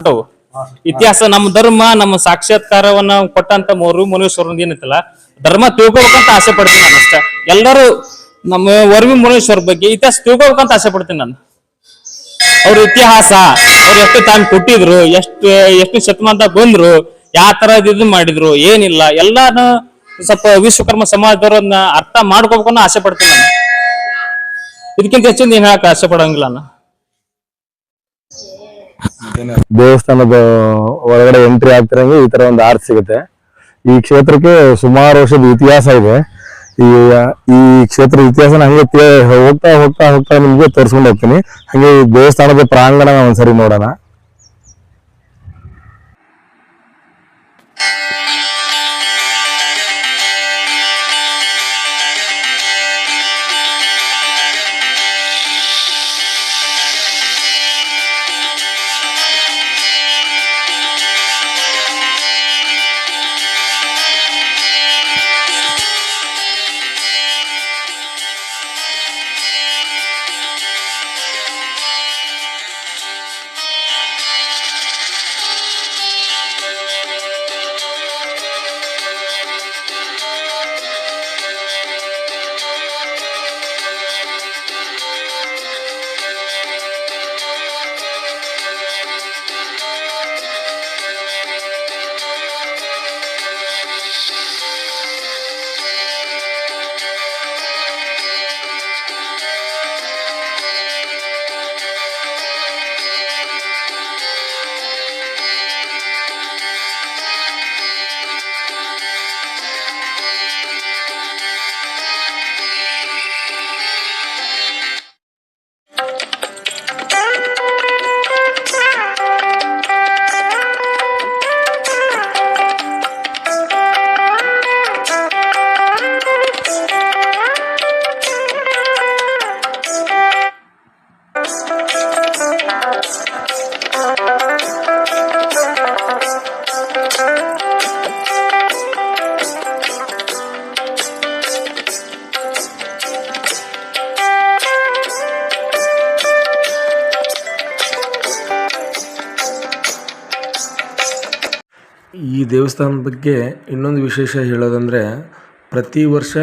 ಹೊಂಟವು. ಇತಿಹಾಸ ನಮ್ಮ ಧರ್ಮ, ನಮ್ಮ ಸಾಕ್ಷಾತ್ಕಾರವನ್ನ ಕೊಟ್ಟಂತ ಮೂರು ಮುನೇಶ್ವರ ಏನೈತಲ್ಲ ಧರ್ಮ ತಿಳ್ಕೊಬೇಕಂತ ಆಸೆ ಪಡ್ತೀನಿ ನಾನು ಅಷ್ಟೇ. ಎಲ್ಲರೂ ನಮ್ಮ ವರ್ವಿ ಮುನೇಶ್ವರ ಬಗ್ಗೆ ಇತಿಹಾಸ ತಿಳ್ಕೊಬೇಕಂತ ಆಸೆ ಪಡ್ತೀನಿ ನಾನು. ಅವ್ರ ಇತಿಹಾಸ, ಅವ್ರು ಎಷ್ಟು ತಾನು ಕೊಟ್ಟಿದ್ರು, ಎಷ್ಟು ಎಷ್ಟು ಶತಮಾನದಾಗ ಬಂದ್ರು, ಯಾವ ತರ ಇದು ಮಾಡಿದ್ರು, ಏನಿಲ್ಲ, ಎಲ್ಲಾನು ಸ್ವಲ್ಪ ವಿಶ್ವಕರ್ಮ ಸಮಾಜದವ್ರನ್ನ ಅರ್ಥ ಮಾಡ್ಕೋಬೇಕನ್ನೋ ಆಸೆ ಪಡ್ತೀನಿ ನಾನು. ಇದಕ್ಕಿಂತ ಹೆಚ್ಚಿನ ಏನ್ ಹೇಳಕ್ ಆಸೆ ಪಡಂಗಿಲ್ಲ ನಾನು. ದೇವಸ್ಥಾನದ ಒಳಗಡೆ ಎಂಟ್ರಿ ಆಗ್ತಿರಂಗೆ ಈ ತರ ಒಂದು ಆರ್ಟ್ ಸಿಗುತ್ತೆ. ಈ ಕ್ಷೇತ್ರಕ್ಕೆ ಸುಮಾರು ವರ್ಷದ ಇತಿಹಾಸ ಇದೆ. ಈ ಈ ಕ್ಷೇತ್ರದ ಇತಿಹಾಸನ ಹಂಗೆ ಹೋಗ್ತಾ ಹೋಗ್ತಾ ಹೋಗ್ತಾ ನಿಮ್ಗೆ ತೋರಿಸ್ಕೊಂಡು ಹೋಗ್ತೀನಿ. ಹಂಗೆ ಈ ದೇವಸ್ಥಾನದ ಪ್ರಾಂಗಣ ಒಂದ್ಸರಿ ನೋಡೋಣ. ದೇವಸ್ಥಾನದ ಬಗ್ಗೆ ಇನ್ನೊಂದು ವಿಶೇಷ ಹೇಳೋದಂದರೆ, ಪ್ರತಿ ವರ್ಷ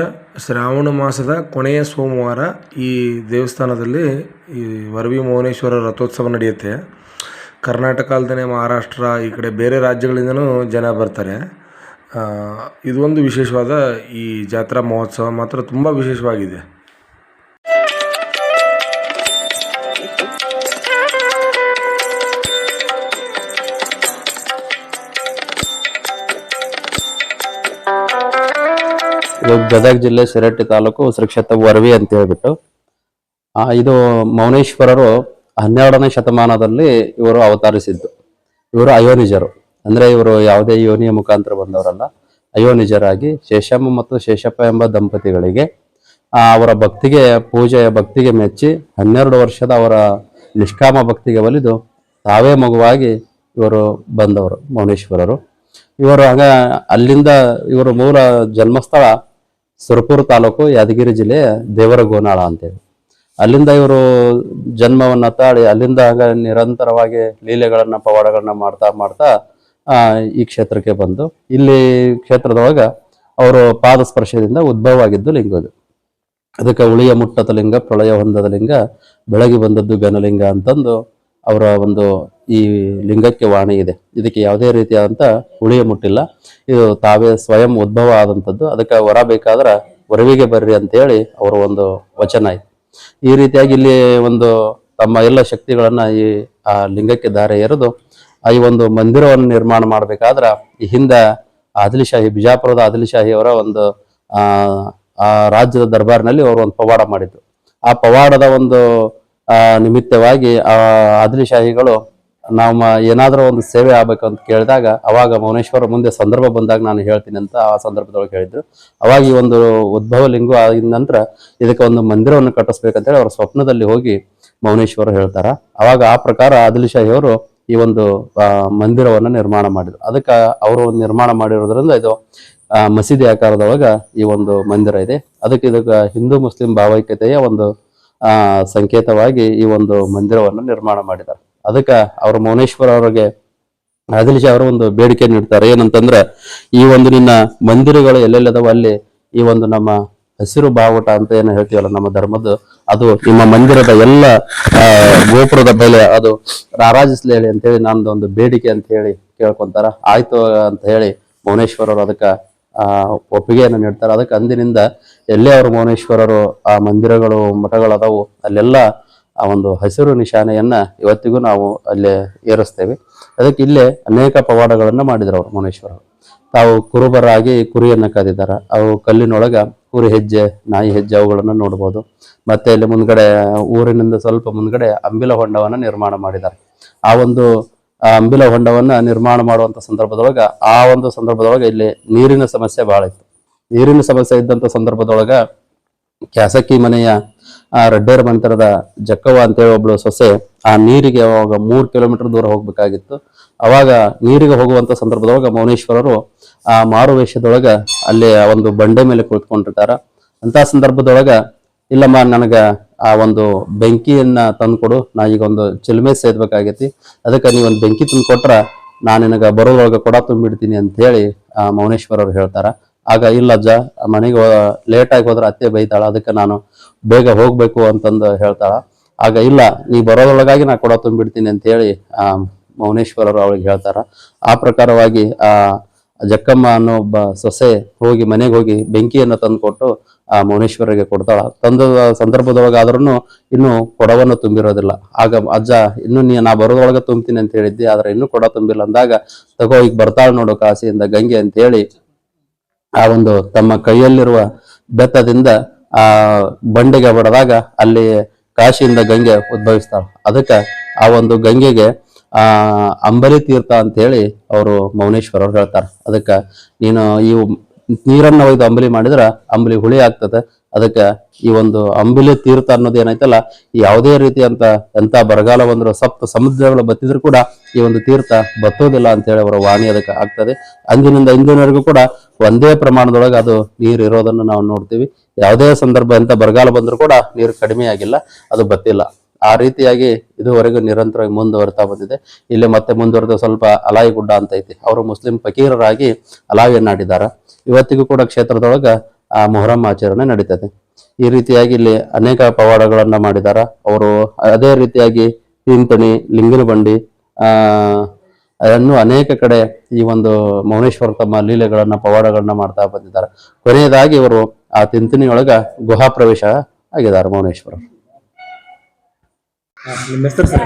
ಶ್ರಾವಣ ಮಾಸದ ಕೊನೆಯ ಸೋಮವಾರ ಈ ದೇವಸ್ಥಾನದಲ್ಲಿ ಈ ವರವಿ ಮೌನೇಶ್ವರ ರಥೋತ್ಸವ ನಡೆಯುತ್ತೆ. ಕರ್ನಾಟಕ ಅಲ್ಲದೆ ಮಹಾರಾಷ್ಟ್ರ, ಈ ಕಡೆ ಬೇರೆ ರಾಜ್ಯಗಳಿಂದನೂ ಜನ ಬರ್ತಾರೆ. ಇದು ಒಂದು ವಿಶೇಷವಾದ ಈ ಜಾತ್ರಾ ಮಹೋತ್ಸವ ಮಾತ್ರ ತುಂಬ ವಿಶೇಷವಾಗಿದೆ. ಇದು ಗದಗ ಜಿಲ್ಲೆ ಸಿರಟ್ಟಿ ತಾಲೂಕು ಶ್ರೀ ಕ್ಷೇತ್ರ ವರವಿ ಅಂತ ಹೇಳ್ಬಿಟ್ಟು. ಇದು ಮೌನೇಶ್ವರರು ಹನ್ನೆರಡನೇ ಶತಮಾನದಲ್ಲಿ ಇವರು ಅವತರಿಸಿದ್ದು. ಇವರು ಅಯೋನಿಜರು. ಅಂದ್ರೆ ಇವರು ಯಾವುದೇ ಯೋನಿಯ ಮುಖಾಂತರ ಬಂದವರಲ್ಲ. ಅಯೋನಿಜರಾಗಿ ಶೇಷಮ್ಮ ಮತ್ತು ಶೇಷಪ್ಪ ಎಂಬ ದಂಪತಿಗಳಿಗೆ ಆ, ಅವರ ಭಕ್ತಿಗೆ ಪೂಜೆಯ ಭಕ್ತಿಗೆ ಮೆಚ್ಚಿ ಹನ್ನೆರಡು ವರ್ಷದ ಅವರ ನಿಷ್ಕಾಮ ಭಕ್ತಿಗೆ ಒಲಿದು ತಾವೇ ಮಗುವಾಗಿ ಇವರು ಬಂದವರು ಮೌನೇಶ್ವರರು. ಇವರು ಆಗ ಅಲ್ಲಿಂದ ಇವರ ಮೂಲ ಜನ್ಮಸ್ಥಳ ಸುರಪುರ ತಾಲೂಕು ಯಾದಗಿರಿ ಜಿಲ್ಲೆ ಜಿಲ್ಲೆಯ ದೇವರಗೋನಾಳ ಅಂತೇಳಿ. ಅಲ್ಲಿಂದ ಇವರು ಜನ್ಮವನ್ನು ತಾಳಿ ಅಲ್ಲಿಂದ ಆಗ ನಿರಂತರವಾಗಿ ಲೀಲೆಗಳನ್ನ, ಪವಾಡಗಳನ್ನ ಮಾಡ್ತಾ ಮಾಡ್ತಾ ಈ ಕ್ಷೇತ್ರಕ್ಕೆ ಬಂದು ಇಲ್ಲಿ ಕ್ಷೇತ್ರದೊಳಗ ಅವರು ಪಾದ ಸ್ಪರ್ಶದಿಂದ ಉದ್ಭವ ಆಗಿದ್ದು ಲಿಂಗ ಇದು. ಅದಕ್ಕೆ ಉಳಿಯ ಮುಟ್ಟದ ಲಿಂಗ, ಪ್ರಳಯ ಹೊಂದದ ಲಿಂಗ, ಬೆಳಗಿ ಬಂದದ್ದು ಘನಲಿಂಗ ಅಂತಂದು ಅವರ ಒಂದು ಈ ಲಿಂಗಕ್ಕೆ ವಾಣಿ ಇದೆ. ಇದಕ್ಕೆ ಯಾವುದೇ ರೀತಿಯಾದಂಥ ಉಳಿಯ ಮುಟ್ಟಿಲ್ಲ. ಇದು ತಾವೇ ಸ್ವಯಂ ಉದ್ಭವ ಆದಂಥದ್ದು ಅದಕ್ಕೆ ವರ ಬೇಕಾದ್ರೆ ವರವಿಗೆ ಬರ್ರಿ ಅಂತೇಳಿ ಅವರ ಒಂದು ವಚನ ಇದೆ. ಈ ರೀತಿಯಾಗಿ ಇಲ್ಲಿ ಒಂದು ತಮ್ಮ ಎಲ್ಲ ಶಕ್ತಿಗಳನ್ನು ಈ, ಆ ಲಿಂಗಕ್ಕೆ ದಾರೆ ಎರೆದು ಈ ಒಂದು ಮಂದಿರವನ್ನು ನಿರ್ಮಾಣ ಮಾಡಬೇಕಾದ್ರೆ ಈ ಹಿಂದೆ ಆದಿಲಿಶಾಹಿ, ಬಿಜಾಪುರದ ಆದಿಲಿಶಾಹಿ ಅವರ ಒಂದು ಆ ರಾಜ್ಯದ ದರ್ಬಾರ್ನಲ್ಲಿ ಅವರು ಒಂದು ಪವಾಡ ಮಾಡಿದ್ರು. ಆ ಪವಾಡದ ಒಂದು ನಿಮಿತ್ತವಾಗಿ ಆ, ಆದಿಲಿಶಾಹಿಗಳು ನಾವು ಏನಾದರೂ ಒಂದು ಸೇವೆ ಆಗ್ಬೇಕು ಅಂತ ಕೇಳಿದಾಗ ಅವಾಗ ಮೌನೇಶ್ವರ ಮುಂದೆ ಸಂದರ್ಭ ಬಂದಾಗ ನಾನು ಹೇಳ್ತೀನಿ ಅಂತ ಆ ಸಂದರ್ಭದೊಳಗೆ ಹೇಳಿದ್ರು ಅವಾಗ ಈ ಒಂದು ಉದ್ಭವ ಲಿಂಗು ಆಗಿದ ನಂತರ ಇದಕ್ಕೆ ಒಂದು ಮಂದಿರವನ್ನು ಕಟ್ಟಿಸ್ಬೇಕಂತೇಳಿ ಅವರ ಸ್ವಪ್ನದಲ್ಲಿ ಹೋಗಿ ಮೌನೇಶ್ವರ ಹೇಳ್ತಾರ. ಅವಾಗ ಆ ಪ್ರಕಾರ ಆದಿಲಿಶಾಹಿ ಅವರು ಈ ಒಂದು ಮಂದಿರವನ್ನು ನಿರ್ಮಾಣ ಮಾಡಿದ್ರು. ಅದಕ್ಕೆ ಅವರು ನಿರ್ಮಾಣ ಮಾಡಿರೋದ್ರಿಂದ ಇದು ಮಸೀದಿ ಆಕಾರದೊಳಗ ಈ ಒಂದು ಮಂದಿರ ಇದೆ. ಅದಕ್ಕೆ ಇದಕ್ಕೆ ಹಿಂದೂ ಮುಸ್ಲಿಂ ಭಾವೈಕ್ಯತೆಯ ಒಂದು ಸಂಕೇತವಾಗಿ ಈ ಒಂದು ಮಂದಿರವನ್ನು ನಿರ್ಮಾಣ ಮಾಡಿದ್ದಾರೆ. ಅದಕ್ಕೆ ಅವ್ರ ಮೌನೇಶ್ವರ ಅವರಿಗೆ ಆದಿಲ್ ಅವರು ಒಂದು ಬೇಡಿಕೆ ನೀಡ್ತಾರೆ. ಏನಂತಂದ್ರೆ, ಈ ಒಂದು ನಿನ್ನ ಮಂದಿರಗಳು ಎಲ್ಲೆಲ್ಲದವ ಅಲ್ಲಿ ಈ ಒಂದು ನಮ್ಮ ಹಸಿರು ಬಾವುಟ ಅಂತ ಏನು ಹೇಳ್ತೀವಲ್ಲ, ನಮ್ಮ ಧರ್ಮದ್ದು, ಅದು ನಿಮ್ಮ ಮಂದಿರದ ಎಲ್ಲ ಗೋಪುರದ ಬೆಲೆ ಅದು ರಾರಾಜಿಸ್ಲಿ ಹೇಳಿ ಅಂತೇಳಿ ಒಂದು ಬೇಡಿಕೆ ಅಂತ ಹೇಳಿ ಕೇಳ್ಕೊಂತಾರ. ಆಯ್ತು ಅಂತ ಹೇಳಿ ಭುವನೇಶ್ವರ ಅದಕ್ಕೆ ಒಪ್ಪಿಗೆಯನ್ನು ನೀಡ್ತಾರೆ. ಅದಕ್ಕೆ ಅಂದಿನಿಂದ ಎಲ್ಲೇ ಅವರು ಮೌನೇಶ್ವರರು, ಆ ಮಂದಿರಗಳು, ಮಠಗಳದಾವು, ಅಲ್ಲೆಲ್ಲ ಆ ಒಂದು ಹಸಿರು ನಿಶಾನೆಯನ್ನ ಇವತ್ತಿಗೂ ನಾವು ಅಲ್ಲಿ ಏರಿಸ್ತೇವೆ. ಅದಕ್ಕೆ ಇಲ್ಲೇ ಅನೇಕ ಪವಾಡಗಳನ್ನು ಮಾಡಿದ್ರು ಅವರು ಮೌನೇಶ್ವರರು. ತಾವು ಕುರುಬರಾಗಿ ಕುರಿಯನ್ನ ಕದಿದ್ದಾರೆ ಅವು ಕಲ್ಲಿನೊಳಗ ಕುರಿ ಹೆಜ್ಜೆ, ನಾಯಿ ಹೆಜ್ಜೆ ಅವುಗಳನ್ನು ನೋಡ್ಬೋದು. ಮತ್ತೆ ಇಲ್ಲಿ ಮುಂದ್ಗಡೆ ಊರಿನಿಂದ ಸ್ವಲ್ಪ ಮುಂದ್ಗಡೆ ಅಂಬಿಲ ಹೊಂಡವನ್ನು ನಿರ್ಮಾಣ ಮಾಡಿದ್ದಾರೆ. ಆ ಒಂದು ಅಂಬಿಲ ಹೊಂಡವನ್ನ ನಿರ್ಮಾಣ ಮಾಡುವಂತ ಸಂದರ್ಭದೊಳಗ ಆ ಒಂದು ಸಂದರ್ಭದೊಳಗ ಇಲ್ಲಿ ನೀರಿನ ಸಮಸ್ಯೆ ಬಹಳ ಇತ್ತು. ನೀರಿನ ಸಮಸ್ಯೆ ಇದ್ದಂತ ಸಂದರ್ಭದೊಳಗ ಕ್ಯಾಸಕ್ಕಿ ಮನೆಯ, ಆ, ರೆಡ್ಡೇರ್ ಮಂತರದ ಜಕ್ಕವ್ವ ಅಂತೇಳಿ ಒಬ್ಳು ಸೊಸೆ ಆ ನೀರಿಗೆ ಅವಾಗ ಮೂರ್ ಕಿಲೋಮೀಟರ್ ದೂರ ಹೋಗ್ಬೇಕಾಗಿತ್ತು. ಅವಾಗ ನೀರಿಗೆ ಹೋಗುವಂತ ಸಂದರ್ಭದೊಳಗ ಮೌನೇಶ್ವರರು ಆ ಮಾರುವೇಷದೊಳಗ ಅಲ್ಲಿ ಒಂದು ಬಂಡೆ ಮೇಲೆ ಕುಳಿತುಕೊಂಡಿರ್ತಾರ. ಅಂತ ಸಂದರ್ಭದೊಳಗ, ಇಲ್ಲಮ್ಮ, ನನಗ ಆ ಒಂದು ಬೆಂಕಿಯನ್ನ ತಂದ್ಕೊಡು, ನಾ ಈಗ ಒಂದು ಚಿಲ್ಮೆ ಸೇದ್ಬೇಕಾಗೈತಿ. ಅದಕ್ಕೆ ನೀವು ಒಂದು ಬೆಂಕಿ ತಂದು ಕೊಟ್ರ ನಾನು ನಿನಗ ಬರೋದ್ರೊಳಗ ಕೊಡ ತುಂಬಿಡ್ತೀನಿ ಅಂತ ಹೇಳಿ ಆ ಅವ್ರು ಹೇಳ್ತಾರ. ಆಗ ಇಲ್ಲ ಅಜ್ಜ, ಮನೆಗೆ ಲೇಟಾಗಿ ಹೋದ್ರೆ ಅತ್ತೆ ಬೈತಾಳ, ಅದಕ್ಕೆ ನಾನು ಬೇಗ ಹೋಗಬೇಕು ಅಂತಂದು ಹೇಳ್ತಾಳ. ಆಗ ಇಲ್ಲ, ನೀ ಬರೋದ್ರೊಳಗಾಗಿ ನಾ ಕೊಡ ತುಂಬಿಡ್ತೀನಿ ಅಂತ ಹೇಳಿ ಮೌನೇಶ್ವರರು ಅವಳಿಗೆ ಹೇಳ್ತಾರ. ಆ ಪ್ರಕಾರವಾಗಿ, ಆ ಜಕ್ಕಮ್ಮ ಅನ್ನೋ ಒಬ್ಬ ಸೊಸೆ ಹೋಗಿ ಮನೆಗೆ ಹೋಗಿ ಬೆಂಕಿಯನ್ನು ತಂದು ಕೊಟ್ಟು ಆ ಮೌನೇಶ್ವರಿಗೆ ಕೊಡ್ತಾಳ. ತಂದ ಸಂದರ್ಭದೊಳಗಾದ್ರೂ ಇನ್ನು ಕೊಡವನ್ನು ತುಂಬಿರೋದಿಲ್ಲ. ಆಗ ಅಜ್ಜ, ಇನ್ನು ನೀ, ನಾ ಬರೋದ್ರೊಳಗ ತುಂಬ್ತೀನಿ ಅಂತ ಹೇಳಿದ್ದೆ, ಆದ್ರೆ ಇನ್ನೂ ಕೊಡ ತುಂಬಿಲ್ಲ ಅಂದಾಗ, ತಗೋ, ಈಗ ಬರ್ತಾಳ ನೋಡು ಕಾಸಿಯಿಂದ ಗಂಗೆ ಅಂತ ಹೇಳಿ ಆ ಒಂದು ತಮ್ಮ ಕೈಯಲ್ಲಿರುವ ಬೆತ್ತದಿಂದ ಆ ಬಂಡೆಗೆ ಬಡದಾಗ ಅಲ್ಲಿ ಕಾಶಿಯಿಂದ ಗಂಗೆ ಉದ್ಭವಿಸ್ತಾಳ. ಅದಕ್ಕೆ ಆ ಒಂದು ಗಂಗೆಗೆ ಆ ಅಂಬಲಿ ತೀರ್ಥ ಅಂತ ಹೇಳಿ ಅವರು ಅವ್ರು ಹೇಳ್ತಾರೆ. ಅದಕ್ಕೆ ನೀನು ಈ ನೀರನ್ನ ಒಯ್ದು ಅಂಬಲಿ ಮಾಡಿದ್ರ ಅಂಬಲಿ ಹುಳಿ ಆಗ್ತದೆ. ಅದಕ್ಕೆ ಈ ಒಂದು ಅಂಬಲಿ ತೀರ್ಥ ಅನ್ನೋದು ಏನೈತಲ್ಲ ಯಾವುದೇ ರೀತಿಯಂತ ಎಂತ ಬರಗಾಲ ಬಂದ್ರು ಸಪ್ತ ಸಮುದ್ರಗಳು ಬತ್ತಿದ್ರು ಕೂಡ ಈ ಒಂದು ತೀರ್ಥ ಬತ್ತೋದಿಲ್ಲ ಅಂತ ಹೇಳಿ ಅವರ ವಾಣಿ ಅದಕ್ಕೆ ಆಗ್ತದೆ. ಅಂದಿನಿಂದ ಇಂದಿನವರೆಗೂ ಕೂಡ ಒಂದೇ ಪ್ರಮಾಣದೊಳಗೆ ಅದು ನೀರು ಇರೋದನ್ನು ನಾವು ನೋಡ್ತೀವಿ. ಯಾವುದೇ ಸಂದರ್ಭ ಎಂತ ಬರಗಾಲ ಬಂದರೂ ಕೂಡ ನೀರು ಕಡಿಮೆ ಆಗಿಲ್ಲ, ಅದು ಬತ್ತಿಲ್ಲ. ಆ ರೀತಿಯಾಗಿ ಇದುವರೆಗೂ ನಿರಂತರವಾಗಿ ಮುಂದುವರಿತಾ ಬಂದಿದೆ. ಇಲ್ಲಿ ಮತ್ತೆ ಮುಂದುವರೆದ ಸ್ವಲ್ಪ ಅಲಾಯಿ ಗುಡ್ಡ ಅಂತ ಐತಿ. ಅವರು ಮುಸ್ಲಿಂ ಫಕೀರರಾಗಿ ಅಲಾವಿಯನ್ನಾಡಿದ್ದಾರೆ. ಇವತ್ತಿಗೂ ಕೂಡ ಕ್ಷೇತ್ರದೊಳಗ, ಆ ಮೊಹರಂ ಆಚರಣೆ ನಡೀತದೆ. ಈ ರೀತಿಯಾಗಿ ಇಲ್ಲಿ ಅನೇಕ ಪವಾಡಗಳನ್ನ ಮಾಡಿದಾರ ಅವರು ಅದೇ ರೀತಿಯಾಗಿ ತಿಂತಣಿ ಲಿಂಗಿನ ಬಂಡಿ ಆ ಅದನ್ನು ಅನೇಕ ಕಡೆ ಈ ಒಂದು ಮೌನೇಶ್ವರ ತಮ್ಮ ಲೀಲೆಗಳನ್ನ, ಪವಾಡಗಳನ್ನ ಮಾಡ್ತಾ ಬಂದಿದ್ದಾರೆ. ಕೊನೆಯದಾಗಿ ಇವರು ಆ ತಿಂತಿನಿಯೊಳಗ ಗುಹಾ ಪ್ರವೇಶ ಆಗಿದ್ದಾರೆ ಮೌನೇಶ್ವರ ನಿಮ್ಮ ಹೆಸರು ಸರ್?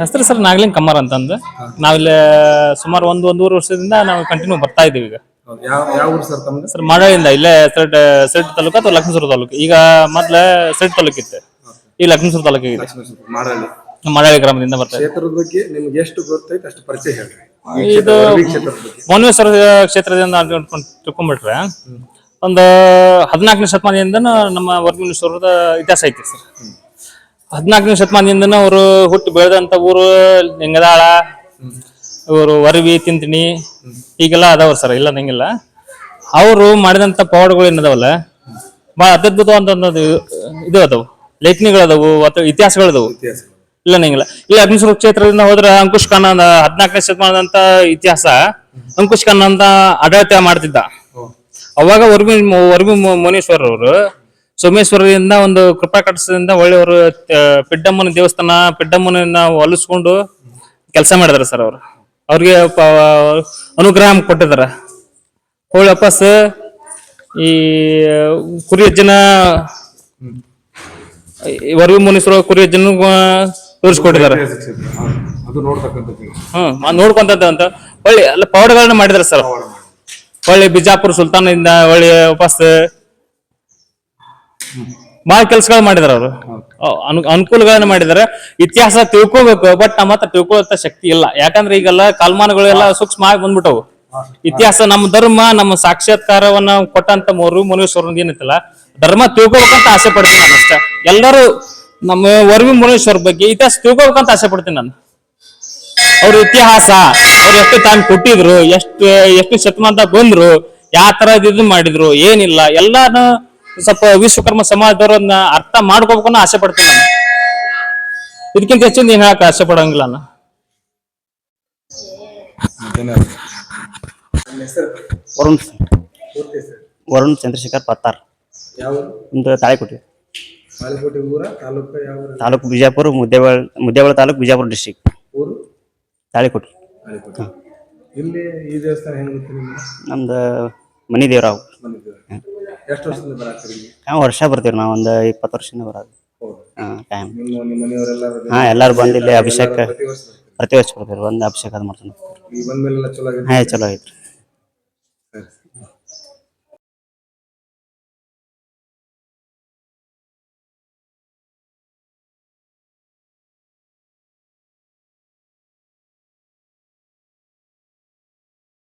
ಹೆಸರು ಸರ್ ನಾಗಲಿಂಗ್ ಕಮ್ಮಾರ್ ಅಂತಂದು. ನಾವಿಲ್ಲಿ ಸುಮಾರು ಒಂದು ಒಂದೂವರೆ ವರ್ಷದಿಂದ ನಾವು ಕಂಟಿನ್ಯೂ ಬರ್ತಾ ಇದೀವಿ ಈಗ. ಯಾವ ಯಾವ ಊರು ಸರ್ ತಮ್ಮದು ಸರ್ ಮಾಡಳಿಂದ ಇಲ್ಲೇ ಸೆಟ್ ಸೆಟ್ ತಾಲೂಕು ಅಥವಾ ಲಕ್ಷ್ಮೀಶ್ವರ ತಾಲೂಕು? ಈಗ ಮೊದ್ಲ ಸೆಟ್ ತಾಲೂಕು ಇತ್ತು ಈ ಲಕ್ಷ್ಮೀಶ್ವರ ತಾಲೂಕು ಇದೆ. ಮಳೆ ಗ್ರಾಮದಿಂದ ಬರ್ತಾ ಇದೆ. ಕ್ಷೇತ್ರದ ಬಗ್ಗೆ ನಿಮ್ಗೆ ಎಷ್ಟು ಗೊತ್ತೈತೆ ಅಷ್ಟು ಪರಿಚಯ ಹೇಳ್ರಿ. ಇದು ಕ್ಷೇತ್ರದ ಮೌನೇಶ್ವರ ಕ್ಷೇತ್ರದಿಂದ ತಿಳ್ಕೊಂಡ್- ತಿಳ್ಕೊಂಡ್ಬಿಟ್ರೆ ಒಂದು ಹದಿನಾಲ್ಕನೇ ಶತಮಾನದಿಂದ ನಮ್ಮ ವರ್ಗಮುನೇಶ್ವರದ ಇತಿಹಾಸ ಐತಿ ಸರ್. ಹದಿನಾಲ್ಕನೇ ಶತಮಾನದಿಂದ ಅವರು ಹುಟ್ಟಿ ಬೆಳೆದಂತ ಊರು ಲಿಂಗದಾಳ ಇವರು ವರವಿ ತಿಂತಿಣಿ ಹೀಗೆಲ್ಲ ಅದಾವ್ರ ಸರ್ ಇಲ್ಲ ನಂಗಿಲ್ಲ ಅವರು ಮಾಡಿದಂತ ಪವಾಡಗಳು ಏನದಾವಲ್ಲ ಬಹಳ ಅದ್ಭುತವಾದ ಇದು ಅದಾವು. ಲೇಖನಿಗಳು ಅದಾವು ಅಥವಾ ಇತಿಹಾಸಗಳು ಇತಿಹಾಸ ಇಲ್ಲ ನಂಗಿಲ್ಲ ಇಲ್ಲ ಅಗ್ನಿಶ್ವರ ಕ್ಷೇತ್ರದಿಂದ ಹೋದ್ರೆ ಅಂಕುಶ್ ಖಾನ್ ಹದಿನಾಲ್ಕನೇ ಶತಮಾನದಂತ ಇತಿಹಾಸ ಅಂಕುಶ್ ಖಾನ್ ಅಂತ ಆಡಳಿತ ಮಾಡ್ತಿದ್ದ. ಅವಾಗ ವರ್ಮಿ ವರ್ಮಿ ಮುನೇಶ್ವರ್ ಅವರು ಸೋಮೇಶ್ವರದಿಂದ ಒಂದು ಕೃಪಾ ಕಟಸದಿಂದ ಒಳ್ಳೆಯವರು ಪಿಡ್ಡಮ್ಮನ ದೇವಸ್ಥಾನ ಪಿಡ್ಡಮ್ಮನ ಹೊಲಿಸ್ಕೊಂಡು ಕೆಲಸ ಮಾಡಿದಾರೆ ಸರ್ ಅವರು. ಅವ್ರಿಗೆ ಅನುಗ್ರಹ ಕೊಟ್ಟಿದ್ದಾರೆ. ಹೋಳಿ ವಾಪಸ್ ಈ ಕುರಿ ಅಜ್ಜನ ವರ್ವಿ ಮುನೀಶ್ವರ ಕುರಿ ಅಜ್ಜನ ತೋರಿಸ್ಕೊಟ್ಟಿದ್ದಾರೆ ಹ್ಮ್ ನೋಡ್ಕೊಂತ ನೋಡ್ಕೊಂತದ್ದು ಅಂತ. ಒಳ್ಳೆ ಎಲ್ಲ ಪವಾಡಗಳನ್ನ ಮಾಡಿದಾರೆ ಸರ್. ಒಳ್ಳೆ ಬಿಜಾಪುರ ಸುಲ್ತಾನದಿಂದ ಒಳ್ಳೆ ವಾಪಸ್ ಬಾಳ ಕೆಲಸಗಳು ಮಾಡಿದಾರೆ ಅವರು. ಅನು ಅನುಕೂಲಗಳನ್ನ ಮಾಡಿದಾರೆ. ಇತಿಹಾಸ ತಿಳ್ಕೋಬೇಕು ಬಟ್ ನಮ್ಮ ಹತ್ರ ತಿಳ್ಕೊಳ್ಳೋ ಶಕ್ತಿ ಇಲ್ಲ. ಯಾಕಂದ್ರೆ ಈಗೆಲ್ಲ ಕಾಲಮಾನಗಳೆಲ್ಲ ಸೂಕ್ಷ್ಮ ಆಗಿ ಬಂದ್ಬಿಟ್ಟವು. ಇತಿಹಾಸ ನಮ್ಮ ಧರ್ಮ ನಮ್ಮ ಸಾಕ್ಷಾತ್ಕಾರವನ್ನ ಕೊಟ್ಟಂತ ಮೂರು ಮುನೇಶ್ವರ ಏನೈತಲ್ಲ ಧರ್ಮ ತಿಳ್ಕೊಬೇಕಂತ ಆಸೆ ಪಡ್ತೀನಿ ನಾನು ಅಷ್ಟೇ. ಎಲ್ಲರೂ ನಮ್ಮ ವರ್ವಿ ಮುನೇಶ್ವರ ಬಗ್ಗೆ ಇತಿಹಾಸ ತಿಳ್ಕೊಬೇಕಂತ ಆಸೆ ಪಡ್ತೀನಿ ನಾನು. ಅವ್ರ ಇತಿಹಾಸ ಅವ್ರು ಎಷ್ಟು ಟೈಮ್ ಕೊಟ್ಟಿದ್ರು ಎಷ್ಟು ಎಷ್ಟು ಶತಮಾನದಾಗ ಬಂದ್ರು ಯಾವ ತರ ಇದು ಮಾಡಿದ್ರು ಏನಿಲ್ಲ. ಎಲ್ಲಾನು ಸ್ವಲ್ಪ ವಿಶ್ವಕರ್ಮ ಸಮಾಜದವ್ರನ್ನ ಅರ್ಥ ಮಾಡ್ಕೋಬೇಕು ಅನ್ನೋ ಆಸೆ ಪಡ್ತೀನಿ ನಾನು. ಇದಕ್ಕಿಂತ ಹೆಚ್ಚಿಂದ ಏನ್ ಹೇಳಕ್ ಆಸೆ ಪಡಂಗಿಲ್ಲ ನಾನು. ವರುಣ್ ವರುಣ್ ಚಂದ್ರಶೇಖರ್ ಪತ್ತಾರ್ ಯಾವ ಒಂದು ತಾಳಿಕೋಟೆ. ತಾಲೂಕು ಬಿಜಾಪುರ ಮುದ್ದೇಬಾಳ್ ಮುದ್ದೇಬಾಳ ತಾಲೂಕು ಬಿಜಾಪುರ ಡಿಸ್ಟಿಕ್ ಊರು ತಾಳಿಕೋಟೆ. ತಾಳಿಕೋಟೆ. ಇಲ್ಲಿ ಈ ದೇವಸ್ಥಾನ ಹೆಂಗ್ ಗೊತ್ತು ನಿಮ್ಗೆ? ನಮ್ದು ಮನಿ ದೇವ್ರಾವ್ ಎಷ್ಟು ವರ್ಷದಿಂದ ಇಲ್ಲಿ ನಾವು? ವರ್ಷ ಬರ್ತೀವಿ ನಾವು ಒಂದು ಇಪ್ಪತ್ತು ವರ್ಷದಿಂದ ಬರೋದು. ಹೌದು. ಹಾಂ ಟೈಮ್ ನಿಮ್ಮ ಹಾಂ ಎಲ್ಲರೂ ಬಂದು ಇಲ್ಲಿ ಅಭಿಷೇಕ ಪ್ರತಿ ವರ್ಷ ಬರ್ತೀರಿ. ಪ್ರತಿ ವರ್ಷ ಬರ್ತೀವಿ ಒಂದು ಅಭಿಷೇಕ ಅದು ಮಾಡ್ಕೊಂಡು ಬಂದ್ಮೇಲೆಲ್ಲ ಚಲೋ ಆಗಿದೆ ಹಾಂ ಚಲೋ ಐತ್ರಿ ಸರಿ.